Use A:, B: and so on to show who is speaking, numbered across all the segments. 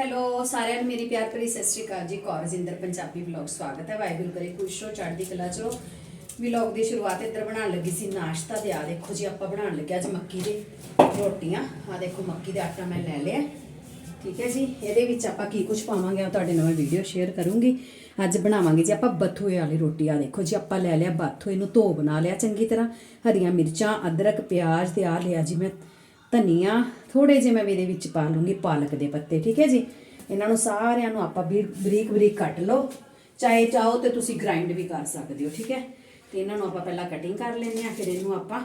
A: Hello ਸਾਰਿਆਂ ਨੂੰ ਮੇਰੀ ਪਿਆਰ ਭਰੀ ਸਤਿ ਸ਼੍ਰੀ ਅਕਾਲ ਜੀ। ਕੌਰਜਿੰਦਰ ਪੰਜਾਬੀ ਵਲੌਗ ਸਵਾਗਤ ਹੈ। ਵਾਹਿਗੁਰੂ ਕਰੇ ਖੁਸ਼ ਹੋ ਚੜ੍ਹਦੀ ਕਲਾ ਚੋ ਵਲੌਗ ਦੀ ਸ਼ੁਰੂਆਤ ਇੱਧਰ ਬਣਾਉਣ ਲੱਗੀ ਸੀ, ਨਾਸ਼ਤਾ ਤੇ। ਆ ਦੇਖੋ ਜੀ, ਆਪਾਂ ਬਣਾਉਣ ਲੱਗੇ ਅੱਜ ਮੱਕੀ ਦੀ ਰੋਟੀਆਂ। ਆ ਦੇਖੋ, ਮੱਕੀ ਦਾ ਆਟਾ ਮੈਂ ਲੈ ਲਿਆ। ਠੀਕ ਹੈ ਜੀ, ਇਹਦੇ ਵਿੱਚ ਆਪਾਂ ਕੀ ਕੁਝ ਪਾਵਾਂਗੇ, ਉਹ ਤੁਹਾਡੇ ਨਾਲ ਮੈਂ ਵੀਡੀਓ ਸ਼ੇਅਰ ਕਰੂੰਗੀ। ਅੱਜ ਬਣਾਵਾਂਗੇ ਜੀ ਆਪਾਂ ਬਥੂਏ ਵਾਲੀ ਰੋਟੀ। ਆ ਦੇਖੋ ਜੀ, ਆਪਾਂ ਲੈ ਲਿਆ, ਬਥੂਏ ਨੂੰ ਧੋ ਬਣਾ ਲਿਆ ਚੰਗੀ ਤਰ੍ਹਾਂ। ਹਰੀਆਂ ਮਿਰਚਾਂ, ਅਦਰਕ, ਪਿਆਜ਼ ਤੇ ਆ ਲਿਆ ਜੀ ਮੈਂ ਧਨੀਆ ਥੋੜੇ ਜਿਹੇ ਮੈਂ ਇਹਦੇ ਵਿੱਚ ਪਾ ਲੂੰਗੀ ਪਾਲਕ ਦੇ ਪੱਤੇ, ਠੀਕ ਹੈ ਜੀ? ਇਹਨਾਂ ਨੂੰ ਸਾਰਿਆਂ ਨੂੰ ਆਪਾਂ ਵੀ ਬਰੀਕ ਬਰੀਕ ਕੱਟ ਲਓ। ਚਾਹੇ ਚਾਹੋ ਤੇ ਤੁਸੀਂ ਗ੍ਰਾਈਂਡ ਵੀ ਕਰ ਸਕਦੇ ਹੋ, ਠੀਕ ਹੈ? ਤੇ ਇਹਨਾਂ ਨੂੰ ਆਪਾਂ ਪਹਿਲਾਂ ਕਟਿੰਗ ਕਰ ਲੈਂਦੇ ਆ ਫਿਰ ਇਹਨੂੰ ਆਪਾਂ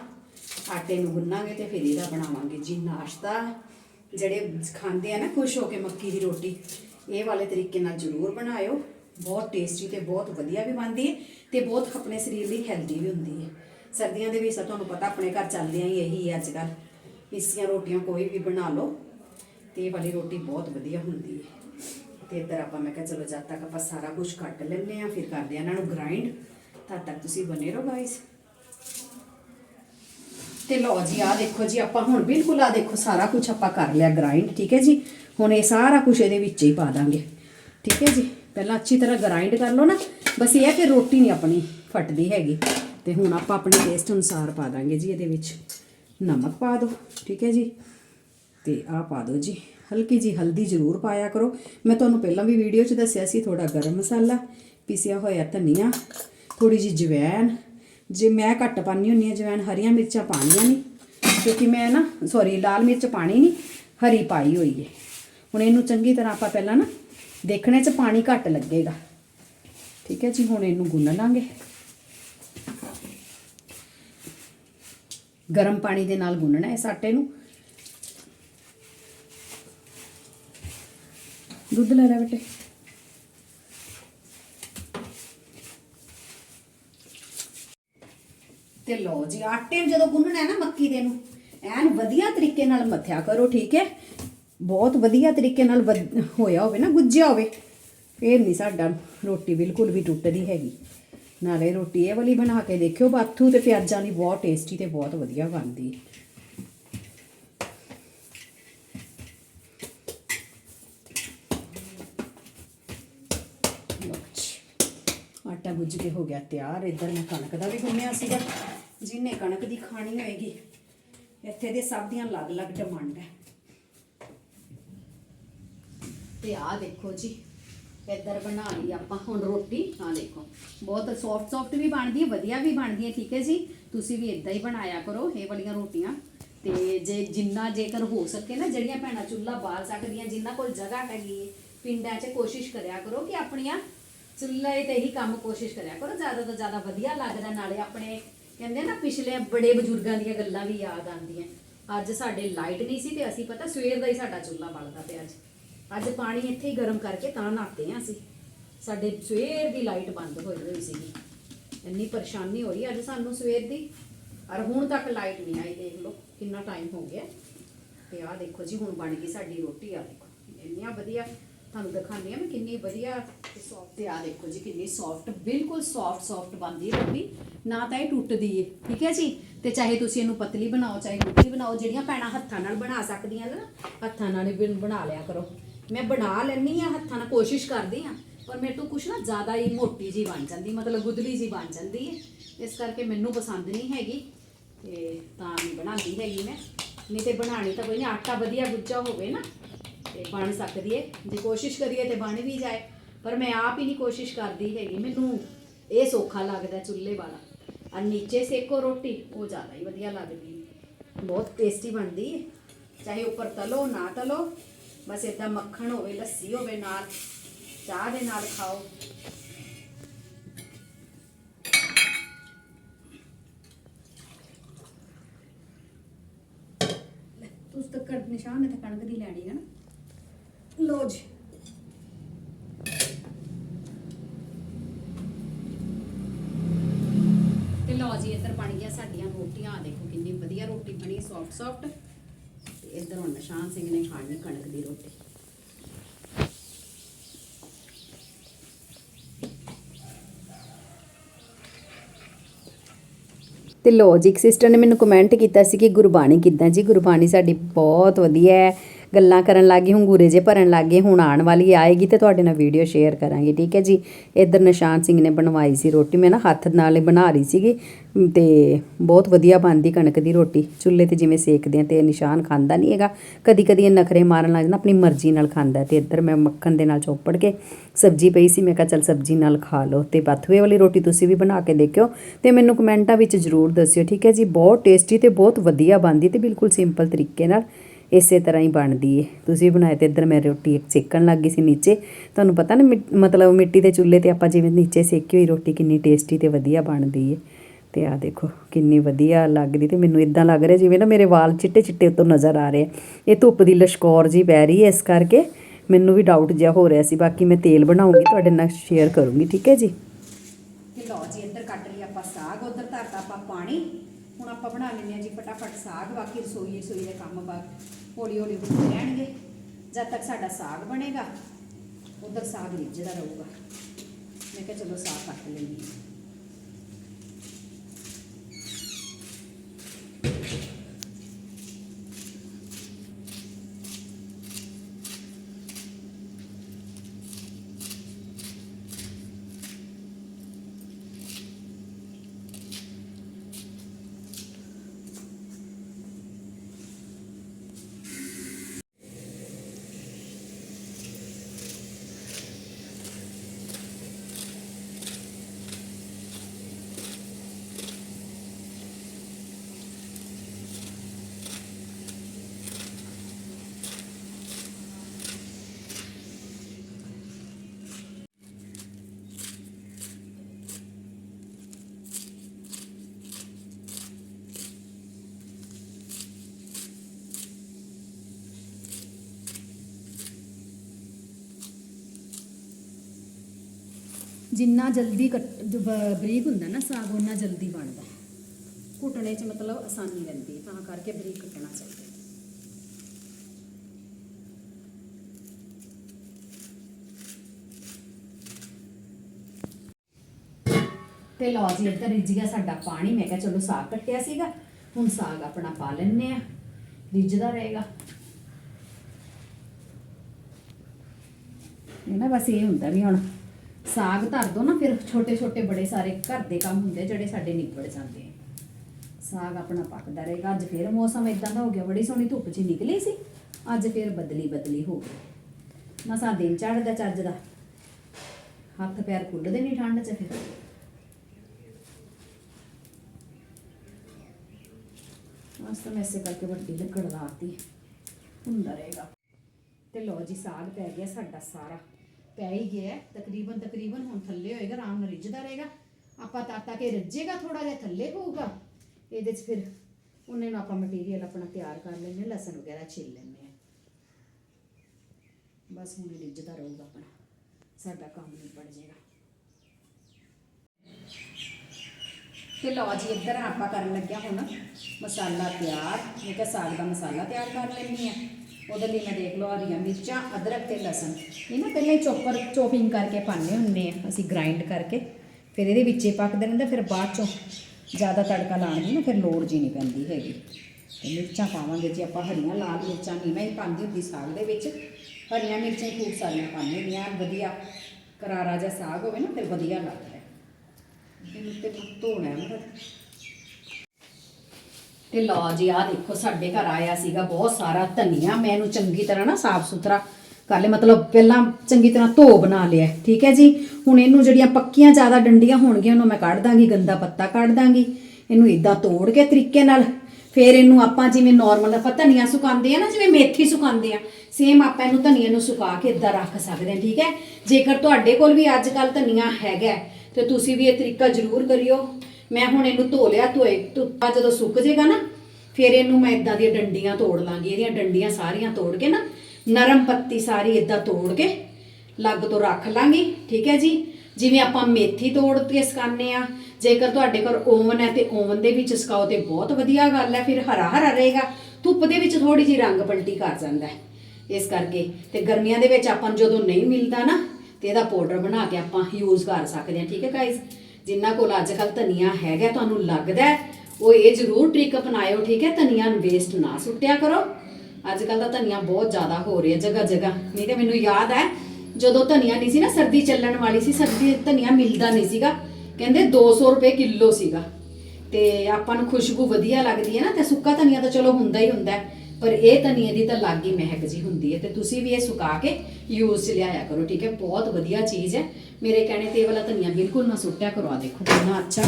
A: ਆਟੇ ਨੂੰ ਗੁੰਨਾਂਗੇ ਤੇ ਫਿਰ ਇਹਦਾ ਬਣਾਵਾਂਗੇ ਜੀ ਨਾਸ਼ਤਾ। ਜਿਹੜੇ ਖਾਂਦੇ ਆ ਨਾ ਖੁਸ਼ ਹੋ ਕੇ ਮੱਕੀ ਦੀ ਰੋਟੀ, ਇਹ ਵਾਲੇ ਤਰੀਕੇ ਨਾਲ ਜ਼ਰੂਰ ਬਣਾਇਓ। ਬਹੁਤ ਟੇਸਟੀ ਤੇ ਬਹੁਤ ਵਧੀਆ ਵੀ ਬਣਦੀ ਹੈ ਤੇ ਬਹੁਤ ਆਪਣੇ ਸਰੀਰ ਲਈ ਹੈਲਦੀ ਵੀ ਹੁੰਦੀ ਹੈ। ਸਰਦੀਆਂ ਦੇ ਵਿੱਚ ਤਾਂ ਤੁਹਾਨੂੰ ਪਤਾ ਆਪਣੇ ਘਰ ਚੱਲਦਿਆਂ ਹੀ ਇਹੀ ਹੈ ਅੱਜ ਕੱਲ੍ਹ। ਪੀਸੀਆਂ ਰੋਟੀਆਂ ਕੋਈ ਵੀ ਬਣਾ ਲਓ, ਤੇ ਇਹ ਵਾਲੀ ਰੋਟੀ ਬਹੁਤ ਵਧੀਆ ਹੁੰਦੀ ਹੈ। ਤੇ ਇੱਧਰ ਆਪਾਂ ਮੈਂ ਕਿਹਾ ਚਲੋ ਜਦ ਤੱਕ ਆਪਾਂ ਸਾਰਾ ਕੁਝ ਕੱਟ ਲੈਂਦੇ ਆ ਫਿਰ ਕਰਦੇ ਆ ਇਹਨਾਂ ਨੂੰ ਗ੍ਰਾਈਂਡ ਤਦ ਤੱਕ ਤੁਸੀਂ ਬਨੇ ਰਹੋ ਗਾਇਸ ਤੇ ਲਓ ਜੀ ਆ ਦੇਖੋ ਜੀ, ਆਪਾਂ ਹੁਣ ਬਿਲਕੁਲ ਆ ਦੇਖੋ, ਸਾਰਾ ਕੁਝ ਆਪਾਂ ਕਰ ਲਿਆ ਗ੍ਰਾਈਂਡ ਠੀਕ ਹੈ ਜੀ? ਹੁਣ ਇਹ ਸਾਰਾ ਕੁਝ ਇਹਦੇ ਵਿੱਚ ਹੀ ਪਾ ਦਾਂਗੇ, ਠੀਕ ਹੈ ਜੀ? ਪਹਿਲਾਂ ਅੱਛੀ ਤਰ੍ਹਾਂ ਗ੍ਰਾਈਂਡ ਕਰ ਲਓ ਨਾ, ਬਸ ਇਹ ਹੈ ਕਿ ਰੋਟੀ ਨਹੀਂ ਆਪਣੀ ਫਟਦੀ ਹੈਗੀ। ਤੇ ਹੁਣ ਆਪਾਂ ਆਪਣੇ ਟੇਸਟ ਅਨੁਸਾਰ ਪਾ ਦਾਂਗੇ ਜੀ ਇਹਦੇ ਵਿੱਚ। ਨਮਕ ਪਾ ਦਿਓ, ਠੀਕ ਹੈ ਜੀ? ਤੇ ਆਹ ਪਾ ਦਿਓ ਜੀ। ਹਲਕੀ ਜੀ ਹਲਦੀ ਜ਼ਰੂਰ ਪਾਇਆ ਕਰੋ। ਮੈਂ ਤੁਹਾਨੂੰ ਪਹਿਲਾਂ ਵੀ ਵੀਡੀਓ 'ਚ ਦੱਸਿਆ ਸੀ ਥੋੜਾ ਗਰਮ ਮਸਾਲਾ, ਪੀਸਿਆ ਹੋਇਆ ਧਨੀਆ ਥੋੜੀ ਜੀ ਜਵੈਣ। ਜੇ ਮੈਂ ਘੱਟ ਪਾਣੀ ਹੁੰਨੀ ਆ ਜਵੈਣ, ਹਰੀਆਂ ਮਿਰਚਾਂ ਪਾਣੀਆਂ ਨਹੀਂ, ਕਿਉਂਕਿ ਮੈਂ ਨਾ ਸੌਰੀ ਲਾਲ ਮਿਰਚ ਪਾਣੀ ਨਹੀਂ, ਹਰੀ ਪਾਈ ਹੋਈ ਹੈ। ਹੁਣ ਇਹਨੂੰ ਚੰਗੀ ਤਰ੍ਹਾਂ ਆਪਾਂ ਪਹਿਲਾਂ ਨਾ ਦੇਖਣੇ 'ਚ ਪਾਣੀ ਘੱਟ ਲੱਗੇਗਾ। ਠੀਕ ਹੈ ਜੀ, ਹੁਣ ਇਹਨੂੰ ਗੁੰਨ ਲਾਂਗੇ। ਗਰਮ ਪਾਣੀ ਦੇ ਨਾਲ ਗੁੰਨਣਾ ਹੈ ਆਟੇ ਨੂੰ। ਦੁੱਧ ਲੈ ਲੈ ਬੇਟੇ। ਤੇ ਲਓ ਜੀ, ਆਟੇ ਨੂੰ ਜਦੋਂ ਗੁੰਨਣਾ ਹੈ ਨਾ ਮੱਕੀ ਦੇ ਨੂੰ, ਐਨ ਵਧੀਆ ਤਰੀਕੇ ਨਾਲ ਮੱਥਿਆ ਕਰੋ, ਠੀਕ ਹੈ? ਬਹੁਤ ਵਧੀਆ ਤਰੀਕੇ ਨਾਲ ਵਧ- ਹੋਇਆ ਹੋਵੇ ਨਾ ਗੁੱਜਿਆ ਹੋਵੇ, ਫੇਰ ਨਹੀਂ ਸਾਡਾ ਰੋਟੀ ਬਿਲਕੁਲ ਵੀ ਟੁੱਟਦੀ ਹੈਗੀ। ਨਾਲੇ ਰੋਟੀ ਇਹ ਵਾਲੀ ਬਣਾ ਕੇ ਦੇਖਿਓ, ਬਾਥੂ ਤੇ ਪਿਆਜ਼ਾਂ ਦੀ ਬਹੁਤ ਟੇਸਟੀ ਤੇ ਬਹੁਤ ਵਧੀਆ ਬਣਦੀ। ਹੈ ਆਟਾ ਗੁੱਝ ਕੇ ਹੋ ਗਿਆ ਤਿਆਰ, ਇੱਧਰ ਮੈਂ ਕਣਕ ਦਾ ਵੀ ਗੁੰਨਿਆ ਸੀਗਾ ਜਿਹਨੇ ਕਣਕ ਦੀ ਖਾਣੀ ਹੋਏਗੀ, ਇੱਥੇ ਦੇ ਸਭ ਦੀਆਂ ਅਲੱਗ-ਅਲੱਗ ਡਿਮਾਂਡ ਹੈ। ਤੇ ਆਹ ਦੇਖੋ ਜੀ ਇੱਧਰ ਬਣਾ ਲਈ ਆਪਾਂ ਹੁਣ ਰੋਟੀ। ਆਹ ਦੇਖੋ, ਬਹੁਤ ਸੌਫਟ ਸੌਫਟ ਵੀ ਬਣਦੀ ਹੈ, ਵਧੀਆ ਵੀ ਬਣਦੀ ਹੈ, ਠੀਕ ਹੈ ਜੀ? ਤੁਸੀਂ ਵੀ ਇਦਾਂ ਹੀ ਬਣਾਇਆ ਕਰੋ ਇਹ ਵਾਲੀਆਂ ਰੋਟੀਆਂ। ਤੇ ਜੇ ਜਿੰਨਾ ਜੇਕਰ ਹੋ ਸਕੇ ਨਾ, ਜਿਹੜੀਆਂ ਭੈਣਾਂ ਚੁੱਲ੍ਹਾ ਬਾਲ ਸਕਦੀਆਂ, ਜਿੰਨਾ ਕੋਲ ਜਗ੍ਹਾ ਹੈਗੀ ਹੈ, ਪਿੰਡਾਂ 'ਚ ਕੋਸ਼ਿਸ਼ ਕਰਿਆ ਕਰੋ ਕਿ ਆਪਣੀਆਂ ਚੁੱਲ੍ਹੇ ਤੇ ਹੀ ਕੰਮ ਕੋਸ਼ਿਸ਼ ਕਰਿਆ ਕਰੋ। ਜ਼ਿਆਦਾ ਤੋਂ ਜ਼ਿਆਦਾ ਵਧੀਆ ਲੱਗਦਾ, ਨਾਲੇ ਆਪਣੇ ਕਹਿੰਦੇ ਨਾ, ਪਿਛਲੇ ਬੜੇ ਬਜ਼ੁਰਗਾਂ ਦੀਆਂ ਗੱਲਾਂ ਵੀ ਯਾਦ ਆਉਂਦੀਆਂ। ਅੱਜ ਸਾਡੇ ਲਾਈਟ ਨਹੀਂ ਸੀ ਤੇ ਅਸੀਂ ਪਤਾ ਸਵੇਰ ਦਾ ਹੀ ਸਾਡਾ ਚੁੱਲ੍ਹਾ ਬਲਦਾ ਪਿਆ ਅੱਜ। ਅੱਜ ਪਾਣੀ ਇੱਥੇ ਹੀ ਗਰਮ ਕਰਕੇ ਤਾਂ ਨਹਾਤੇ ਆ ਅਸੀਂ। ਸਾਡੇ ਸਵੇਰ ਦੀ ਲਾਈਟ ਬੰਦ ਹੋਈ ਹੋਈ ਸੀਗੀ। ਇੰਨੀ ਪਰੇਸ਼ਾਨੀ ਹੋ ਰਹੀ ਅੱਜ ਸਾਨੂੰ ਸਵੇਰ ਦੀ। ਔਰ ਹੁਣ ਤੱਕ ਲਾਈਟ ਨਹੀਂ ਆਈ, ਦੇਖ ਲਓ ਕਿੰਨਾ ਟਾਈਮ ਹੋ ਗਿਆ। ਤੇ ਆਹ ਦੇਖੋ ਜੀ, ਹੁਣ ਬਣ ਗਈ ਸਾਡੀ ਰੋਟੀ ਆ ਦੇਖੋ। ਇੰਨੀਆਂ ਵਧੀਆ ਤੁਹਾਨੂੰ ਦਿਖਾਉਂਦੀ ਆ ਮੈਂ ਕਿੰਨੀ ਵਧੀਆ ਤੇ ਸੌਫਟ ਤੇ ਆ ਦੇਖੋ ਜੀ, ਕਿੰਨੀ ਸੌਫਟ ਬਿਲਕੁਲ ਸੌਫਟ ਸੌਫਟ ਬਣਦੀ ਰੋਟੀ। ਨਾ ਤਾਂ ਇਹ ਟੁੱਟਦੀ ਏ, ਠੀਕ ਹੈ ਜੀ? ਤੇ ਚਾਹੇ ਤੁਸੀਂ ਇਹਨੂੰ ਪਤਲੀ ਬਣਾਓ, ਚਾਹੇ ਮੋਟੀ ਬਣਾਓ, ਜਿਹੜੀਆਂ ਭੈਣਾਂ ਹੱਥਾਂ ਨਾਲ ਬਣਾ ਸਕਦੀਆਂ ਨਾ ਹੱਥਾਂ ਨਾਲ ਹੀ ਬਣਾ ਲਿਆ ਕਰੋ। ਮੈਂ ਬਣਾ ਲੈਣੀ ਆ ਹੱਥਾਂ ਨਾਲ, ਕੋਸ਼ਿਸ਼ ਕਰਦੀ ਆ ਪਰ ਮੇਰੇ ਤੋਂ ਕੁਛ ਨਾ ਜ਼ਿਆਦਾ ਹੀ ਮੋਟੀ ਜੀ ਬਣ ਜਾਂਦੀ, ਮਤਲਬ ਗੁਦਲੀ ਜੀ ਬਣ ਜਾਂਦੀ ਹੈ। ਇਸ ਕਰਕੇ ਮੈਨੂੰ ਪਸੰਦ ਨਹੀਂ ਹੈਗੀ ਤੇ ਤਾਂ ਨਹੀਂ ਬਣਾਉਂਦੀ ਹੈਗੀ ਮੈਂ। ਨਹੀਂ ਤੇ ਬਣਾਣੀ ਤਾਂ ਕੋਈ ਨਹੀਂ, ਆਟਾ ਵਧੀਆ ਗੁੱਜਾ ਹੋਵੇ ਨਾ, ਤੇ ਬਣ ਸਕਦੀ ਹੈ। ਜੇ ਕੋਸ਼ਿਸ਼ ਕਰੀਏ ਤੇ ਬਣ ਵੀ ਜਾਏ, ਪਰ ਮੈਂ ਆਪ ਹੀ ਨਹੀਂ ਕੋਸ਼ਿਸ਼ ਕਰਦੀ ਹੈਗੀ। ਮੈਨੂੰ ਇਹ ਸੌਖਾ ਲੱਗਦਾ ਚੁੱਲ੍ਹੇ ਵਾਲਾ। ਆ ਨੀਚੇ ਸੇਕੋ ਰੋਟੀ, ਉਹ ਜ਼ਿਆਦਾ ਹੀ ਵਧੀਆ ਲੱਗਦੀ ਹੈ। ਬਹੁਤ ਟੇਸਟੀ ਬਣਦੀ ਹੈ। ਚਾਹੇ ਉੱਪਰ ਤਲੋ, ਨਾ ਤਲੋ ਬਸ ਇਦਾਂ ਮੱਖਣ ਹੋਵੇ, ਲੱਸੀ ਹੋਵੇ ਨਾਲ, ਚਾਹ ਦੇ ਨਾਲ ਖਾਓ। ਤੁਸੀਂ ਤਾਂ ਨਿਸ਼ਾਨ ਨੇ ਤਾਂ ਕਣਕ ਦੀ ਲੈਣੀ ਹੈ ਨਾ। ਲੋ ਜੀ। ਤੇ ਲਓ ਜੀ, ਇੱਧਰ ਬਣ ਗਿਆ ਸਾਡੀਆਂ ਰੋਟੀਆਂ। ਦੇਖੋ ਕਿੰਨੀ ਵਧੀਆ ਰੋਟੀ ਬਣੀ ਸੌਫਟ ਸੌਫਟ ਇੱਧਰ ਹੁਣ ਨਿਸ਼ਾਨ ਸਿੰਘ ਨੇ ਖਾਣੀ ਕਣਕ ਦੀ ਰੋਟੀ।
B: ਤੇ ਲੋ ਜੀ, ਇੱਕ ਸਿਸਟਰ ਨੇ ਮੈਨੂੰ ਕਮੈਂਟ ਕੀਤਾ ਸੀ ਕਿ ਗੁਰਬਾਣੀ ਕਿੱਦਾਂ ਜੀ? ਗੁਰਬਾਣੀ ਸਾਡੀ ਬਹੁਤ ਵਧੀਆ ਹੈ।
A: ਗੱਲਾਂ ਕਰਨ ਲੱਗ ਗਈ ਹੰਗੂਰੇ ਜੇ ਭਰਨ ਲੱਗ ਗਏ, ਹੁਣ ਆਉਣ ਵਾਲੀ ਆਏਗੀ ਤੇ ਤੁਹਾਡੇ ਨਾਲ ਵੀਡੀਓ ਸ਼ੇਅਰ ਕਰਾਂਗੇ, ਠੀਕ ਹੈ ਜੀ? ਇੱਧਰ ਨਿਸ਼ਾਨ ਸਿੰਘ ਨੇ ਬਣਵਾਈ ਸੀ ਰੋਟੀ, ਮੈਂ ਨਾ ਹੱਥ ਨਾਲ ਬਣਾ ਰਹੀ ਸੀਗੀ ਤੇ ਬਹੁਤ ਵਧੀਆ ਬਣਦੀ ਕਣਕ ਦੀ ਰੋਟੀ, ਚੁੱਲ੍ਹੇ ਤੇ ਜਿਵੇਂ ਸੇਕਦੇ ਆ ਤੇ ਨਿਸ਼ਾਨ ਖਾਂਦਾ ਨਹੀਂ ਹੈਗਾ ਕਦੀ ਕਦੀ ਇਹ ਨਖਰੇ ਮਾਰਨ ਲੱਗ ਜਾਂਦਾ, ਆਪਣੀ ਮਰਜ਼ੀ ਨਾਲ ਖਾਂਦਾ ਤੇ ਇੱਧਰ ਮੈਂ ਮੱਖਣ ਦੇ ਨਾਲ ਚੋਪੜ ਕੇ ਸਬਜ਼ੀ ਪਈ ਸੀ, ਮੈਂ ਕਿਹਾ ਚੱਲ ਸਬਜ਼ੀ ਨਾਲ ਖਾ ਲਓ, ਤੇ ਬਥੂਏ ਵਾਲੀ ਰੋਟੀ ਤੁਸੀਂ ਵੀ ਬਣਾ ਕੇ ਦੇਖਿਓ, ਤੇ ਮੈਨੂੰ ਕਮੈਂਟਾਂ ਵਿੱਚ ਜ਼ਰੂਰ ਦੱਸਿਓ, ਠੀਕ ਹੈ ਜੀ? ਬਹੁਤ ਟੇਸਟੀ ਤੇ ਬਹੁਤ ਵਧੀਆ ਬਣਦੀ ਤੇ ਬਿਲਕੁਲ ਸਿੰਪਲ ਤਰੀਕੇ ਨਾਲ ਇਸੇ ਤਰ੍ਹਾਂ ਹੀ ਬਣਦੀ ਹੈ ਤੁਸੀਂ ਬਣਾਏ ਤੇ ਇੱਧਰ ਮੈਂ ਰੋਟੀ ਸੇਕਣ ਲੱਗ ਗਈ ਸੀ ਨੀਚੇ। ਤੁਹਾਨੂੰ ਪਤਾ ਨਾ ਮਿ- ਮਤਲਬ ਮਿੱਟੀ ਦੇ ਚੁੱਲ੍ਹੇ ਤੇ ਆਪਾਂ ਜਿਵੇਂ ਨੀਚੇ ਸੇਕੀ ਹੋਈ ਰੋਟੀ ਕਿੰਨੀ ਟੇਸਟੀ ਤੇ ਵਧੀਆ ਬਣਦੀ ਹੈ ਤੇ ਆ ਦੇਖੋ, ਕਿੰਨੀ ਵਧੀਆ ਲੱਗਦੀ ਤੇ ਮੈਨੂੰ ਇਦਾਂ ਲੱਗ ਰਿਹਾ ਜਿਵੇਂ ਨਾ ਮੇਰੇ ਵਾਲ ਚਿੱਟੇ ਚਿੱਟੇ ਉੱਤੋਂ ਨਜ਼ਰ ਆ ਰਹੇ ਆ। ਇਹ ਧੁੱਪ ਦੀ ਲਸ਼ਕੌਰ ਜੀ ਪੈ ਰਹੀ ਹੈ ਇਸ ਕਰਕੇ ਮੈਨੂੰ ਵੀ ਡਾਊਟ ਜਿਹਾ ਹੋ ਰਿਹਾ ਸੀ। ਬਾਕੀ ਮੈਂ ਤੇਲ ਬਣਾਉਂਗੀ, ਤੁਹਾਡੇ ਨਾਲ ਸ਼ੇਅਰ ਕਰੂੰਗੀ, ਠੀਕ ਹੈ ਜੀ? ਲਓ ਜੀ ਇੱਧਰ ਕੱਟ ਲਈ ਆਪਾਂ ਸਾਗ ਉਧਰ ਧਰਤਾ ਆਪਾਂ ਪਾਣੀ ਹੁਣ ਆਪਾਂ ਬਣਾ ਲੈਂਦੇ ਹਾਂ ਜੀ, ਫਟਾਫਟ ਸਾਗ ਬਾਕੀ ਰਸੋਈ ਰਸੋਈ ਦੇ ਕੰਮ ਬਾ ਹੌਲੀ ਹੌਲੀ ਹੁੰਦੇ ਰਹਿਣਗੇ। ਜਦ ਤੱਕ ਸਾਡਾ ਸਾਗ ਬਣੇਗਾ, ਉਧਰ ਸਾਗ ਰਿੱਝਦਾ ਰਹੂਗਾ। ਮੈਂ ਕਿਹਾ ਚਲੋ ਸਾਗ ਕੱਟ ਲੈਂਦੀ ਹਾਂ। ਜਿੰਨਾ ਜਲਦੀ ਕੱਟ ਬਰੀਕ ਹੁੰਦਾ ਨਾ ਸਾਗ ਉਹਨਾਂ ਜਲਦੀ ਬਣਦਾ। ਘੁੱਟਣੇ 'ਚ ਮਤਲਬ ਆਸਾਨੀ ਰਹਿੰਦੀ ਤਾਂ ਕਰਕੇ ਬਰੀਕ ਕੱਟਣਾ ਚਾਹੀਦਾ ਤੇ ਲਓ ਜੀ, ਇੱਧਰ ਰਿੱਝ ਗਿਆ ਸਾਡਾ ਪਾਣੀ। ਮੈਂ ਕਿਹਾ ਚਲੋ ਸਾਗ ਕੱਟਿਆ ਸੀਗਾ, ਹੁਣ ਸਾਗ ਆਪਣਾ ਪਾ ਲੈਣੇ ਆ ਰਿੱਝਦਾ ਰਹੇਗਾ। ਇਹ ਨਾ ਬਸ ਇਹ ਹੁੰਦਾ ਵੀ ਹੁਣ ਸਾਗ ਧਰ ਦੋ ਨਾ, ਫਿਰ ਛੋਟੇ ਛੋਟੇ ਬੜੇ ਸਾਰੇ ਘਰ ਦੇ ਕੰਮ ਹੁੰਦੇ ਜਿਹੜੇ ਸਾਡੇ ਨਿਬੜ ਜਾਂਦੇ ਆ। ਸਾਗ ਆਪਣਾ ਪੱਕਦਾ ਰਹੇਗਾ। ਅੱਜ ਫਿਰ ਮੌਸਮ ਇਦਾਂ ਦਾ ਹੋ ਗਿਆ, ਬੜੀ ਸੋਹਣੀ ਧੁੱਪ ਜੀ ਨਿਕਲੀ ਸੀ। ਅੱਜ ਫਿਰ ਬਦਲੀ ਬਦਲੀ ਹੋ ਗਈ। ਮਸਾ ਦਿਨ ਚੜ੍ਹਦਾ ਚੱਜ ਦਾ ਹੱਥ ਪੈਰ ਖੁੱਲਦੇ ਨਹੀਂ ਠੰਡ 'ਚ ਫਿਰ। ਅੱਜ ਤਾਂ ਕਰਕੇ ਵੱਡੀ ਲੱਕੜ ਲਾਤੀ। ਹੁੰਦਾ ਰਹੇਗਾ। ਤੇ ਲਓ ਜੀ, ਸਾਗ ਪੈ ਗਿਆ ਸਾਡਾ ਸਾਰਾ। ਪੈ ਹੀ ਗਿਆ ਹੈ। ਤਕਰੀਬਨ ਤਕਰੀਬਨ ਹੁਣ ਥੱਲੇ ਹੋਏਗਾ, ਆਰਾਮ ਨਾਲ ਰਿੱਝਦਾ ਰਹੇਗਾ। ਆਪਾਂ ਤਾਤਾ ਕੇ ਰੱਜੇਗਾ ਥੋੜਾ ਜਿਹਾ, ਥੱਲੇ ਹੋਊਗਾ। ਇਹਦੇ 'ਚ ਫਿਰ ਉਹਨੇ ਨੂੰ ਆਪਾਂ ਮਟੀਰੀਅਲ ਆਪਣਾ ਤਿਆਰ ਕਰ ਲੈਂਦੇ ਹਾਂ, ਲਸਣ ਵਗੈਰਾ ਛਿੱਲ ਲੈਂਦੇ ਹਾਂ। ਬਸ ਹੁਣ ਇਹ ਰਿੱਝਦਾ ਰਹੂਗਾ ਆਪਣਾ। ਸਾਡਾ ਕੰਮ ਨਿਬੜ ਜਾਏਗਾ। ਤੇ ਲਓ ਜੀ, ਇੱਧਰ ਆਪਾਂ ਕਰਨ ਲੱਗਿਆ ਹੁਣ ਮਸਾਲਾ ਤਿਆਰ। ਮੈਂ ਕਿਹਾ ਸਾਗ ਦਾ ਮਸਾਲਾ ਤਿਆਰ ਕਰ ਲੈਣੀ ਆ ਉਹਦੇ ਲਈ ਮੈਂ ਦੇਖ ਲਓ ਹਰੀਆਂ ਮਿਰਚਾਂ, ਅਦਰਕ ਤੇ ਲਸਣ। ਇਹ ਨਾ ਪਹਿਲਾਂ ਚੋਪਰ, ਚੋਪਿੰਗ ਕਰਕੇ ਪਾਣੇ ਹੁੰਨੇ ਆ, ਅਸੀਂ ਗ੍ਰਾਈਂਡ ਕਰਕੇ। ਫਿਰ ਇਹਦੇ ਵਿੱਚ ਵਿੱਚੇ ਪੱਕਦੇ ਰਹਿੰਦੇ, ਫਿਰ ਬਾਅਦ ਚੋਂ ਜ਼ਿਆਦਾ ਤੜਕਾ ਲਾਉਣ ਦੀ ਨਾ ਫਿਰ ਲੋੜ ਜੀ ਨਹੀਂ ਪੈਂਦੀ ਹੈਗੀ। ਤੇ ਮਿਰਚਾਂ ਪਾਵਾਂਗੇ ਜੀ ਆਪਾਂ, ਹਰੀਆਂ, ਲਾਲ ਮਿਰਚਾਂ ਨਹੀਂ ਮੈਂ ਹੀ ਪਾਉਂਦੀ ਹੁੰਦੀ ਸਾਗ ਦੇ ਵਿੱਚ। ਹਰੀਆਂ ਮਿਰਚਾਂ ਹੀ ਖੂਬ ਸਾਰੀਆਂ ਪਾਉਂਦੀ ਹੁੰਦੀਆਂ ਐਨ ਵਧੀਆ ਕਰਾਰਾ ਜਿਹਾ ਸਾਗ ਹੋਵੇ ਨਾ, ਫਿਰ ਵਧੀਆ ਲੱਗਦਾ। ਇਹਨੂੰ ਤੇ ਧੋਣਾ ਹੈ ਨਾ ਤੇ ਲਓ ਜੀ ਆ ਦੇਖੋ, ਸਾਡੇ ਘਰ ਆਇਆ ਸੀਗਾ ਬਹੁਤ ਸਾਰਾ ਧਨੀਆ। ਮੈਂ ਇਹਨੂੰ ਚੰਗੀ ਤਰ੍ਹਾਂ ਨਾ ਸਾਫ਼ ਸੁਥਰਾ ਕਰ ਲਿਆ। ਮਤਲਬ ਪਹਿਲਾਂ ਚੰਗੀ ਤਰ੍ਹਾਂ ਧੋ ਬਣਾ ਲਿਆ। ਠੀਕ ਹੈ ਜੀ? ਹੁਣ ਇਹਨੂੰ ਜਿਹੜੀਆਂ ਪੱਕੀਆਂ ਜ਼ਿਆਦਾ ਡੰਡੀਆਂ ਹੋਣਗੀਆਂ, ਉਹਨੂੰ ਮੈਂ ਕੱਢ ਦਾਂਗੀ, ਗੰਦਾ ਪੱਤਾ ਕੱਢ ਦਾਂਗੀ। ਇਹਨੂੰ ਇਦਾਂ ਤੋੜ ਕੇ ਤਰੀਕੇ ਨਾਲ। ਫਿਰ ਇਹਨੂੰ ਆਪਾਂ ਜਿਵੇਂ ਨਾਰਮਲ ਆਪਾਂ ਧਨੀਆ ਸੁਕਾਉਂਦੇ ਆ ਨਾ, ਜਿਵੇਂ ਮੇਥੀ ਸੁਕਾਉਂਦੇ ਆ ਸੇਮ ਆਪਾਂ ਇਹਨੂੰ ਧਨੀਆ ਨੂੰ ਸੁਕਾ ਕੇ ਇਦਾਂ ਰੱਖ ਸਕਦੇ ਹਾਂ, ਠੀਕ ਹੈ? ਜੇਕਰ ਤੁਹਾਡੇ ਕੋਲ ਵੀ ਅੱਜ ਕੱਲ ਧਨੀਆ ਹੈਗਾ ਤੇ ਤੁਸੀਂ ਵੀ ਇਹ ਤਰੀਕਾ ਜ਼ਰੂਰ ਕਰਿਓ। ਮੈਂ ਹੁਣ ਇਹਨੂੰ ਧੋ ਲਿਆ, ਧੋਏ ਧੁੱਪਾ ਜਦੋਂ ਸੁੱਕ ਜਾਏਗਾ ਨਾ, ਫਿਰ ਇਹਨੂੰ ਮੈਂ ਇਦਾਂ ਦੀਆਂ ਡੰਡੀਆਂ ਤੋੜ ਲਾਂਗੀ, ਇਹਦੀਆਂ ਡੰਡੀਆਂ ਸਾਰੀਆਂ ਤੋੜ ਕੇ ਨਾ, ਨਰਮ ਪੱਤੀ ਸਾਰੀ ਇਦਾਂ ਤੋੜ ਕੇ ਲੱਗ ਤੋਂ ਰੱਖ ਲਾਂਗੀ, ਠੀਕ ਹੈ ਜੀ? ਜਿਵੇਂ ਆਪਾਂ ਮੇਥੀ ਤੋੜ ਕੇ ਸੁਕਾਉਂਦੇ ਆ ਜੇਕਰ ਤੁਹਾਡੇ ਕੋਲ ਓਵਨ ਹੈ ਤੇ ਓਵਨ ਦੇ ਵਿੱਚ ਸੁਕਾਓ ਤੇ ਬਹੁਤ ਵਧੀਆ ਗੱਲ ਹੈ, ਫਿਰ ਹਰਾ ਹਰਾ ਰਹੇਗਾ, ਧੁੱਪ ਦੇ ਵਿੱਚ ਥੋੜੀ ਜਿਹੀ ਰੰਗ ਪਲਟੀ ਕਰ ਜਾਂਦਾ ਹੈ। ਇਸ ਕਰਕੇ ਤੇ ਗਰਮੀਆਂ ਦੇ ਵਿੱਚ ਆਪਾਂ ਨੂੰ ਜਦੋਂ ਨਹੀਂ ਮਿਲਦਾ ਨਾ ਤੇ ਇਹਦਾ ਪਾਊਡਰ ਬਣਾ ਕੇ ਆਪਾਂ ਯੂਜ਼ ਕਰ ਸਕਦੇ ਹਾਂ ਠੀਕ ਹੈ ਗਾਇਜ਼ ਜਿੰਨਾ ਕੋਲ ਅੱਜ ਕੱਲ ਧਨੀਆ ਹੈਗਾ ਤੁਹਾਨੂੰ ਲੱਗਦਾ ਉਹ ਇਹ ਜ਼ਰੂਰ ਟ੍ਰਿਕ ਅਪਣਾਇਓ ਠੀਕ ਹੈ? ਧਨੀਆ ਨੂੰ ਵੇਸਟ ਨਾ ਸੁੱਟਿਆ ਕਰੋ। ਅੱਜ ਕੱਲ ਤਾਂ ਧਨੀਆ ਬਹੁਤ ਜ਼ਿਆਦਾ ਹੋ ਰਿਹਾ ਜਗ੍ਹਾ ਜਗ੍ਹਾ ਨਹੀਂ ਤੇ ਮੈਨੂੰ ਯਾਦ ਹੈ ਜਦੋਂ ਧਨੀਆ ਨਹੀਂ ਸੀ ਨਾ ਸਰਦੀ ਚੱਲਣ ਵਾਲੀ ਸੀ ਸਰਦੀ ਧਨੀਆ ਮਿਲਦਾ ਨਹੀਂ ਸੀਗਾ। ਕਹਿੰਦੇ 200 ਰੁਪਏ ਕਿਲੋ ਸੀਗਾ। ਤੇ ਆਪਾਂ ਨੂੰ ਖੁਸ਼ਬੂ ਵਧੀਆ ਲੱਗਦੀ ਹੈ ਨਾ ਤੇ ਸੁੱਕਾ ਧਨੀਆ ਤਾਂ ਚਲੋ ਹੁੰਦਾ ਹੀ ਹੁੰਦਾ ਹੈ, ਪਰ ਇਹ ਧਨੀਏ ਦੀ ਤਾਂ ਲੱਗ ਹੀ ਮਹਿਕ ਜੀ ਹੁੰਦੀ ਹੈ ਤੇ ਤੁਸੀਂ ਵੀ ਇਹ ਸੁਕਾ ਕੇ ਯੂਜ਼ 'ਚ ਲਿਆਇਆ ਕਰੋ, ਠੀਕ ਹੈ? ਬਹੁਤ ਵਧੀਆ ਚੀਜ਼ ਹੈ। ਮੇਰੇ ਕਹਿਣੇ ਤੇ ਇਹ ਵਾਲਾ ਧਨੀਆ ਬਿਲਕੁਲ ਨਾ ਸੁੱਟਿਆ ਕਰੋ। ਆ ਦੇਖੋ, ਕਿੰਨਾ ਅੱਛਾ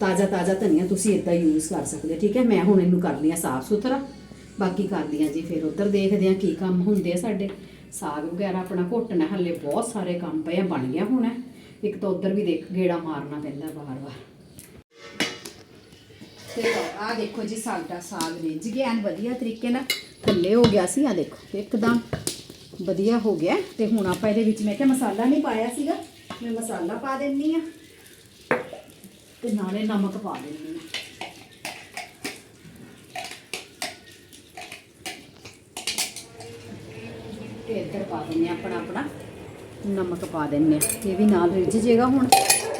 A: ਤਾਜ਼ਾ ਤਾਜ਼ਾ ਧਨੀਆ ਤੁਸੀਂ ਇਦਾਂ ਯੂਜ਼ ਕਰ ਸਕਦੇ ਠੀਕ ਹੈ? ਮੈਂ ਹੁਣ ਇਹਨੂੰ ਕਰ ਲਿਆ ਸਾਫ਼ ਸੁਥਰਾ। ਬਾਕੀ ਕਰਦੀ ਆ ਜੀ, ਫਿਰ ਉਧਰ ਦੇਖਦੇ ਆ ਕੀ ਕੰਮ ਹੁੰਦੇ ਆ ਸਾਡੇ। ਸਾਗ ਵਗੈਰਾ ਆਪਣਾ ਘੋਟਣਾ ਹੱਲੇ ਬਹੁਤ ਸਾਰੇ ਕੰਮ ਪਏ ਆ, ਬਣ ਗਿਆ ਹੋਣਾ। ਇੱਕ ਤਾਂ ਉਧਰ ਵੀ ਦੇਖ, ਗੇੜਾ ਮਾਰਨਾ ਪੈਂਦਾ ਬਾਰ-ਬਾਰ ਤੇ ਆ। ਦੇਖੋ ਜੀ ਸਾਡਾ ਸਾਗ ਰਿੱਝ ਗਿਆ। ਐਨ ਵਧੀਆ ਤਰੀਕੇ ਨਾਲ ਥੱਲੇ ਹੋ ਗਿਆ ਸੀ। ਆ ਦੇਖੋ, ਇੱਕਦਮ ਵਧੀਆ ਹੋ ਗਿਆ। ਤੇ ਹੁਣ ਆਪਾਂ ਇਹਦੇ ਵਿੱਚ ਮੈਂ ਕਿਹਾ ਮਸਾਲਾ ਨਹੀਂ ਪਾਇਆ ਸੀਗਾ। ਮੈਂ ਮਸਾਲਾ ਪਾ ਦਿੰਨੀ ਆ। ਤੇ ਨਾਲੇ ਨਮਕ ਪਾ ਦਿੰਨੀ ਆ। ਤੇ ਇੱਧਰ ਪਾ ਦਿੰਨੇ ਆ ਆਪਣਾ ਆਪਣਾ। ਨਮਕ ਪਾ ਦਿੰਨੇ ਆ। ਇਹ ਵੀ ਨਾਲ ਰਿੱਝ ਜੇਗਾ ਹੁਣ।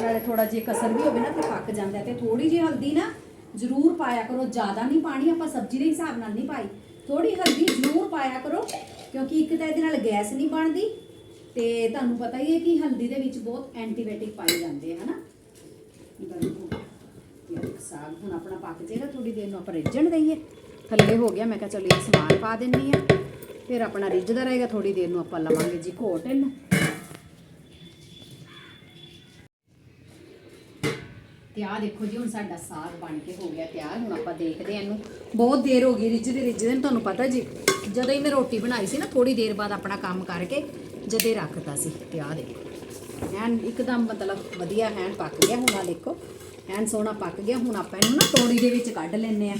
A: ਨਾਲੇ ਥੋੜਾ ਜਿਹਾ ਕਸਰ ਵੀ ਹੋਵੇ ਨਾ, ਤੇ ਪੱਕ ਜਾਂਦਾ ਤੇ ਥੋੜੀ ਜਿਹੀ ਹਲਦੀ ਨਾ ਜ਼ਰੂਰ ਪਾਇਆ ਕਰੋ, ਜ਼ਿਆਦਾ ਨਹੀਂ ਪਾਣੀ ਆਪਾਂ ਸਬਜ਼ੀ ਦੇ ਹਿਸਾਬ ਨਾਲ ਨਹੀਂ ਪਾਈ। ਥੋੜੀ ਹਲਦੀ ਜ਼ਰੂਰ ਪਾਇਆ ਕਰੋ, ਕਿਉਂਕਿ ਇੱਕ ਤਾਂ ਇਹਦੇ ਨਾਲ ਗੈਸ ਨਹੀਂ ਬਣਦੀ ਤੇ ਤੁਹਾਨੂੰ ਪਤਾ ਹੀ ਹੈ ਕਿ ਹਲਦੀ ਦੇ ਵਿੱਚ ਬਹੁਤ ਐਂਟੀਬਾਇਓਟਿਕ ਪਾਏ ਜਾਂਦੇ ਆ, ਹਨਾ? ਗਰਮ ਸਾਗ ਹੁਣ ਆਪਣਾ ਪੱਕ ਜਾਏਗਾ ਥੋੜੀ ਦੇਰ ਨੂੰ ਆਪਾਂ ਰਿੱਝਣ ਦਈਏ। ਥੱਲੇ ਹੋ ਗਿਆ, ਮੈਂ ਕਿਹਾ ਚਲੋ ਇਹ ਸਮਾਨ ਪਾ ਦਿੰਨੀ ਆ ਫਿਰ ਆਪਣਾ ਰਿੱਝਦਾ ਰਹੇਗਾ ਥੋੜੀ ਦੇਰ ਨੂੰ ਆਪਾਂ ਲਵਾਂਗੇ ਜੀ ਘੋਟ ਇਹਨੂੰ ਤੇ ਆਹ ਦੇਖੋ ਜੀ ਹੁਣ ਸਾਡਾ ਸਾਗ ਬਣ ਕੇ ਹੋ ਗਿਆ ਤਿਆਰ ਹੁਣ ਆਪਾਂ ਦੇਖਦੇ ਹਾਂ ਇਹਨੂੰ। ਬਹੁਤ ਦੇਰ ਹੋ ਗਈ ਰਿੱਝਦੇ ਰਿੱਝਦੇ ਨੂੰ ਤੁਹਾਨੂੰ ਪਤਾ ਜੀ ਜਦੋਂ ਹੀ ਮੈਂ ਰੋਟੀ ਬਣਾਈ ਸੀ ਨਾ ਥੋੜੀ ਦੇਰ ਬਾਅਦ ਆਪਣਾ ਕੰਮ ਕਰਕੇ ਜਦੇ ਰੱਖਤਾ ਸੀ ਤੇ ਆਹ ਦੇਖੋ। ਐਨ ਇੱਕਦਮ ਮਤਲਬ ਵਧੀਆ ਹੈਨ ਪੱਕ ਗਿਆ ਹੁਣ ਆ ਦੇਖੋ ਐਨ ਸੋਹਣਾ ਪੱਕ ਗਿਆ। ਹੁਣ ਆਪਾਂ ਇਹਨੂੰ ਨਾ ਤੋੜੀ ਦੇ ਵਿੱਚ ਕੱਢ ਲੈਨੇ ਆ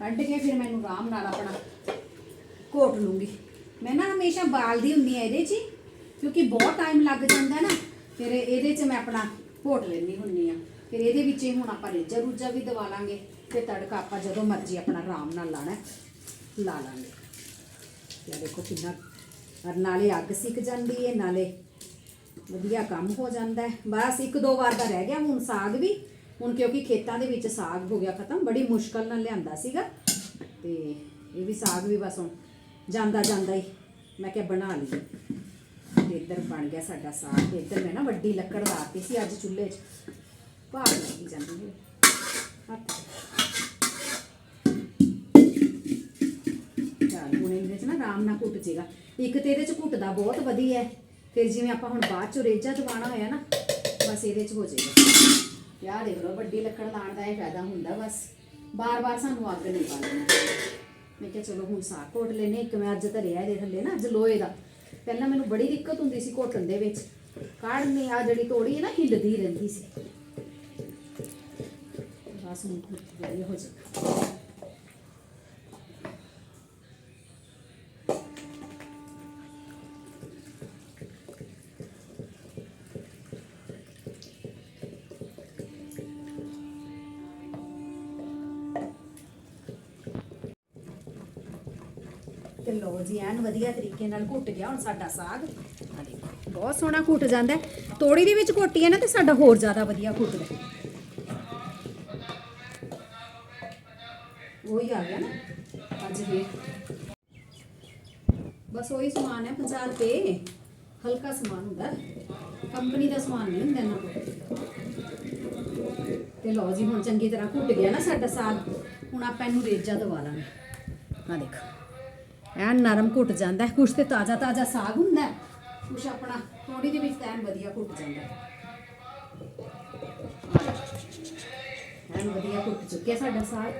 A: ਕੱਢ ਕੇ ਫਿਰ ਮੈਨੂੰ ਆਰਾਮ ਨਾਲ ਆਪਣਾ ਘੋਟ ਲੂੰਗੀ। ਮੈਂ ਨਾ ਹਮੇਸ਼ਾ ਬਾਲਦੀ ਹੁੰਦੀ ਆ ਇਹਦੇ 'ਚ ਹੀ, ਕਿਉਂਕਿ ਬਹੁਤ ਟਾਈਮ ਲੱਗ ਜਾਂਦਾ ਨਾ। ਫਿਰ ਇਹਦੇ 'ਚ ਮੈਂ ਆਪਣਾ ਘੋਟ ਲੈਣੀ ਹੁੰਨੀ ਆ ਫਿਰ ਇਹਦੇ ਵਿੱਚ ਹੀ ਹੁਣ ਆਪਾਂ ਰੇਜਾ ਰੂਜਾ ਵੀ ਦਵਾ ਲਾਂਗੇ ਤੇ ਤੜਕਾ ਆਪਾਂ ਜਦੋਂ ਮਰਜ਼ੀ ਆਪਣਾ ਆਰਾਮ ਨਾਲ ਲਾਣਾ ਲਾ ਲਾਂਗੇ। ਤੇ ਦੇਖੋ ਕਿੰਨਾ ਔਰ ਨਾਲੇ ਅੱਗ ਸਿੱਕ ਜਾਂਦੀ ਹੈ ਨਾਲੇ ਵਧੀਆ ਕੰਮ ਹੋ ਜਾਂਦਾ ਹੈ। ਬਸ ਇੱਕ ਦੋ ਵਾਰ ਦਾ ਰਹਿ ਗਿਆ ਹੁਣ ਸਾਗ ਵੀ। ਹੁਣ ਕਿਉਂਕਿ ਖੇਤਾਂ ਦੇ ਵਿੱਚ ਸਾਗ ਹੋ ਗਿਆ ਖਤਮ, ਬੜੀ ਮੁਸ਼ਕਲ ਨਾਲ ਲਿਆਂਦਾ ਸੀਗਾ। ਤੇ ਇਹ ਵੀ ਸਾਗ ਵੀ ਬਸ ਹੁਣ ਜਾਂਦਾ ਜਾਂਦਾ ਹੀ। ਮੈਂ ਕਿਹਾ ਬਣਾ ਲਈਏ। ਤੇ ਇੱਧਰ ਬਣ ਗਿਆ ਸਾਡਾ ਸਾਗ। ਤੇ ਇੱਧਰ ਮੈਂ ਨਾ ਵੱਡੀ ਲੱਕੜ ਲਾਤੀ ਸੀ ਅੱਜ ਚੁੱਲ੍ਹੇ 'ਚ। ਭਾਗ ਲੱਗੀ ਜਾਂਦੀ ਹੈ ਹੱਥ ਚੱਲ ਹੁਣ ਇਹਦੇ 'ਚ ਨਾ ਆਰਾਮ ਨਾਲ ਘੁੱਟ ਜੇਗਾ ਇੱਕ ਤੇ ਇਹਦੇ 'ਚ ਘੁੱਟਦਾ ਬਹੁਤ ਵਧੀਆ ਹੈ ਫਿਰ ਜਿਵੇਂ ਆਪਾਂ ਹੁਣ ਬਾਅਦ 'ਚ ਰੇਜਾ ਦਵਾਣਾ ਹੋਇਆ ਨਾ, ਬਸ ਇਹਦੇ 'ਚ ਹੋ ਜਾਏਗਾ। ਯਾਰ ਦੇਖ ਲਓ ਵੱਡੀ ਲੱਕੜ ਲਾਉਣ ਦਾ ਇਹ ਫਾਇਦਾ ਹੁੰਦਾ ਬਸ ਬਾਰ-ਬਾਰ ਸਾਨੂੰ ਅੱਗ ਨਹੀਂ ਪਾਉਣੀ ਮੈਂ ਕਿਹਾ ਚਲੋ ਹੁਣ ਸਾਗ ਘੋਟ ਲੈਨੇ, ਇੱਕ ਮੈਂ ਅੱਜ ਧਰਿਆ ਇਹਦੇ ਥੱਲੇ ਨਾ ਅੱਜ ਲੋਹੇ ਦਾ। ਪਹਿਲਾਂ ਮੈਨੂੰ ਬੜੀ ਦਿੱਕਤ ਹੁੰਦੀ ਸੀ ਘੋਟਣ ਦੇ ਵਿੱਚ। ਕਾੜਨੀ ਆ ਜਿਹੜੀ ਤੋੜੀ ਹੈ ਨਾ, ਹਿੱਲਦੀ ਰਹਿੰਦੀ ਸੀ। ਬਸ ਵਧੀਆ ਹੋ ਜਾਏਗਾ ਤੇ ਲੋ ਜੀ ਐਨ ਵਧੀਆ ਤਰੀਕੇ ਨਾਲ ਘੁੱਟ ਗਿਆ ਹੁਣ ਸਾਡਾ ਸਾਗ। ਆ ਦੇਖੋ ਬਹੁਤ ਸੋਹਣਾ ਘੁੱਟ ਜਾਂਦਾ। ਤੋੜੀ ਦੇ ਵਿੱਚ ਘੋਟੀ ਹੈ ਨਾ ਤੇ ਸਾਡਾ ਹੋਰ ਜ਼ਿਆਦਾ ਵਧੀਆ ਘੁੱਟਦਾ ਉਹੀ ਆ ਗਿਆ ਨਾ। ਅੱਜ ਵੀ ਬਸ ਉਹੀ ਸਮਾਨ ਹੈ 50 ਰੁਪਏ। ਹਲਕਾ ਸਮਾਨ ਹੁੰਦਾ। ਕੰਪਨੀ ਦਾ ਸਮਾਨ ਨਹੀਂ ਹੁੰਦਾ ਇਹਨਾਂ ਤੇ ਲਓ ਜੀ, ਹੁਣ ਚੰਗੀ ਤਰ੍ਹਾਂ ਘੁੱਟ ਗਿਆ ਨਾ ਸਾਡਾ ਸਾਗ। ਹੁਣ ਆਪਾਂ ਇਹਨੂੰ ਰੇਜਾ ਦਵਾ ਲਾਂਗੇ। ਆ ਦੇਖ। ਐਨ ਨਰਮ ਘੁੱਟ ਜਾਂਦਾ ਕੁਛ ਤੇ ਤਾਜ਼ਾ ਤਾਜ਼ਾ ਸਾਗ ਹੁੰਦਾ ਕੁਛ ਆਪਣਾ ਥੋੜੀ ਦੇ ਵਿੱਚ ਤਾਂ ਵਧੀਆ ਘੁੱਟ ਜਾਂਦਾ ਐਨ ਵਧੀਆ ਘੁੱਟ ਚੁੱਕਿਆ ਸਾਡਾ ਸਾਗ।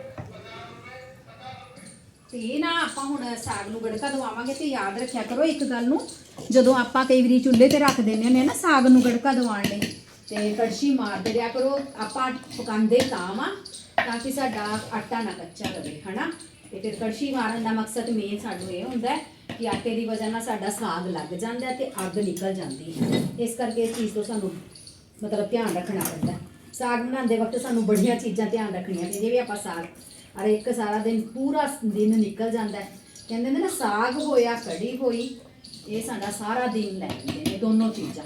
A: ਤੇ ਇਹ ਨਾ ਆਪਾਂ ਹੁਣ ਸਾਗ ਨੂੰ ਗੜਕਾ ਦਵਾਵਾਂਗੇ ਤੇ ਯਾਦ ਰੱਖਿਆ ਕਰੋ ਇੱਕ ਗੱਲ ਨੂੰ, ਜਦੋਂ ਆਪਾਂ ਕਈ ਵਾਰੀ ਚੁੱਲ੍ਹੇ ਤੇ ਰੱਖ ਦਿੰਦੇ ਹੁੰਦੇ ਆ ਨਾ ਸਾਗ ਨੂੰ ਗੜਕਾ ਦਵਾਉਣ ਲਈ, ਤੇ ਕੜਛੀ ਮਾਰਦੇ ਰਿਹਾ ਕਰੋ, ਆਪਾਂ ਪਕਾਉਂਦੇ ਤਾਂ ਵਾ, ਤਾਂ ਕਿ ਸਾਡਾ ਆਟਾ ਨਾ ਕੱਚਾ ਰਹੇ, ਹਨਾ? ਤੇ ਫਿਰ ਕੜਛੀ ਮਾਰਨ ਦਾ ਮਕਸਦ ਮੇਨ ਸਾਨੂੰ ਇਹ ਹੁੰਦਾ ਹੈ ਕਿ ਆਟੇ ਦੀ ਵਜ੍ਹਾ ਨਾਲ ਸਾਡਾ ਸਾਗ ਲੱਗ ਜਾਂਦਾ ਹੈ ਤੇ ਅੱਗ ਨਿਕਲ ਜਾਂਦੀ ਹੈ। ਇਸ ਕਰਕੇ ਇਸ ਚੀਜ਼ ਤੋਂ ਸਾਨੂੰ ਮਤਲਬ ਧਿਆਨ ਰੱਖਣਾ ਪੈਂਦਾ ਸਾਗ ਬਣਾਉਂਦੇ ਵਕਤ ਸਾਨੂੰ ਬੜੀਆਂ ਚੀਜ਼ਾਂ ਧਿਆਨ ਰੱਖਣੀਆਂ ਚਾਹੀਦੀਆਂ ਵੀ ਆਪਾਂ ਸਾਗ ਅਰ ਇੱਕ ਸਾਰਾ ਦਿਨ ਪੂਰਾ ਦਿਨ ਨਿਕਲ ਜਾਂਦਾ ਹੈ। ਕਹਿੰਦੇ ਨੇ ਨਾ, ਸਾਗ ਹੋਇਆ, ਕੜੀ ਹੋਈ, ਇਹ ਸਾਡਾ ਸਾਰਾ ਦਿਨ ਲੈ ਜਾਂਦੇ ਨੇ ਦੋਨੋਂ ਚੀਜ਼ਾਂ।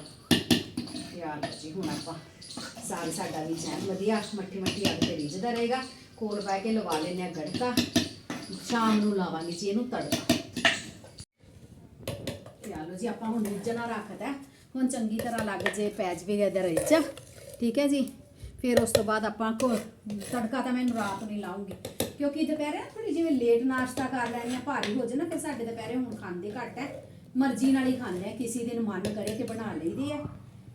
A: ਯਾਰ ਜੀ ਹੁਣ ਆਪਾਂ ਸਾਗ ਸਾਡਾ ਵੀ ਚੈਨ ਵਧੀਆ, ਮੱਠੀ ਮੱਠੀ ਅੱਗ ਤੇ ਰਿੱਝਦਾ ਰਹੇਗਾ। ਕੋਲ ਬਹਿ ਕੇ ਲਵਾ ਲੈਨੇ ਆ ਗੜਕਾ। ਸ਼ਾਮ ਨੂੰ ਲਾਵਾਂਗੇ ਜੀ ਇਹਨੂੰ ਤੜਕਾ। ਚਲੋ ਜੀ, ਆਪਾਂ ਹੁਣ ਰਿੱਝਣਾ ਰੱਖਦਾ ਹੁਣ ਚੰਗੀ ਤਰ੍ਹਾਂ ਲੱਗ ਜੇ ਪੈ ਜਵੇ ਇਹਦੇ ਰਿੱਝ। ਠੀਕ ਹੈ ਜੀ। ਫਿਰ ਉਸ ਤੋਂ ਬਾਅਦ ਆਪਾਂ ਕੋ ਤੜਕਾ ਤਾਂ ਮੈਂ ਰਾਤ ਨੂੰ ਹੀ ਲਾਉਂਗੀ ਕਿਉਂਕਿ ਦੁਪਹਿਰੇ ਥੋੜੀ ਜਿਵੇਂ ਲੇਟ ਨਾਸ਼ਤਾ ਕਰ ਲੈਣੀ ਆ, ਭਾਰੀ ਹੋ ਜੇ ਫਿਰ ਸਾਡੇ ਦੁਪਹਿਰੇ ਹੁਣ ਖਾਂਦੇ ਘੱਟ ਹੈ ਮਰਜ਼ੀ ਨਾਲ ਹੀ ਖਾਂਦੇ ਆ, ਕਿਸੇ ਦਿਨ ਮਨ ਕਰੇ ਤੇ ਬਣਾ ਲਈਦੇ ਆ।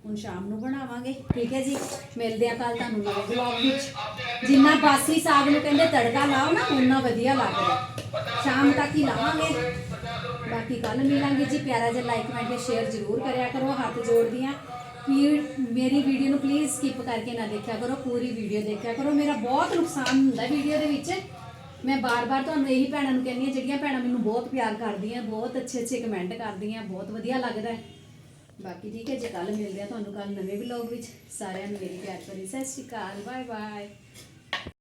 A: ਹੁਣ ਸ਼ਾਮ ਨੂੰ ਬਣਾਵਾਂਗੇ। ਠੀਕ ਹੈ ਜੀ, ਮਿਲਦੇ ਆ ਕੱਲ ਤੁਹਾਨੂੰ ਨਵੇਂ ਵਲੌਗ ਵਿੱਚ। ਜਿੰਨਾ ਬਾਸੀ ਸਾਗ ਨੂੰ ਕਹਿੰਦੇ ਤੜਕਾ ਲਾਓ ਨਾ ਉਨਾ ਵਧੀਆ ਲੱਗਦਾ। ਸ਼ਾਮ ਤੱਕ ਹੀ ਲਾਵਾਂਗੇ। ਬਾਕੀ ਕੱਲ ਮਿਲਾਂਗੇ ਜੀ। ਪਿਆਰਾ ਜਿਹਾ ਲਾਈਕ ਕਮੈਂਟ ਤੇ ਸ਼ੇਅਰ ਜ਼ਰੂਰ ਕਰਿਆ ਕਰੋ, ਹੱਥ ਜੋੜਦੀ ਹਾਂ ਕਿ ਮੇਰੀ ਵੀਡੀਓ ਨੂੰ ਪਲੀਜ਼ ਸਕਿਪ ਕਰਕੇ ਨਾ ਦੇਖਿਆ ਕਰੋ, ਪੂਰੀ ਵੀਡੀਓ ਦੇਖਿਆ ਕਰੋ। ਮੇਰਾ ਬਹੁਤ ਨੁਕਸਾਨ ਹੁੰਦਾ ਵੀਡੀਓ ਦੇ ਵਿੱਚ। ਮੈਂ ਬਾਰ-ਬਾਰ ਤੁਹਾਨੂੰ ਇਹੀ ਭੈਣਾਂ ਨੂੰ ਕਹਿੰਦੀ ਹਾਂ, ਜਿਹੜੀਆਂ ਭੈਣਾਂ ਮੈਨੂੰ ਬਹੁਤ ਪਿਆਰ ਕਰਦੀਆਂ, ਬਹੁਤ ਅੱਛੇ-ਅੱਛੇ ਕਮੈਂਟ ਕਰਦੀਆਂ, ਬਹੁਤ ਵਧੀਆ ਲੱਗਦਾ ਹੈ। ਬਾਕੀ ਠੀਕ ਹੈ, ਜੇ ਕੱਲ ਮਿਲਦੇ ਆ ਤੁਹਾਨੂੰ ਕੱਲ ਨਵੇਂ ਵਲੌਗ ਵਿੱਚ, ਸਾਰਿਆਂ ਨੂੰ ਮੇਰੀ ਪਿਆਰ ਭਰੀ ਸਤਿ ਸ਼੍ਰੀ ਅਕਾਲ ਬਾਏ ਬਾਏ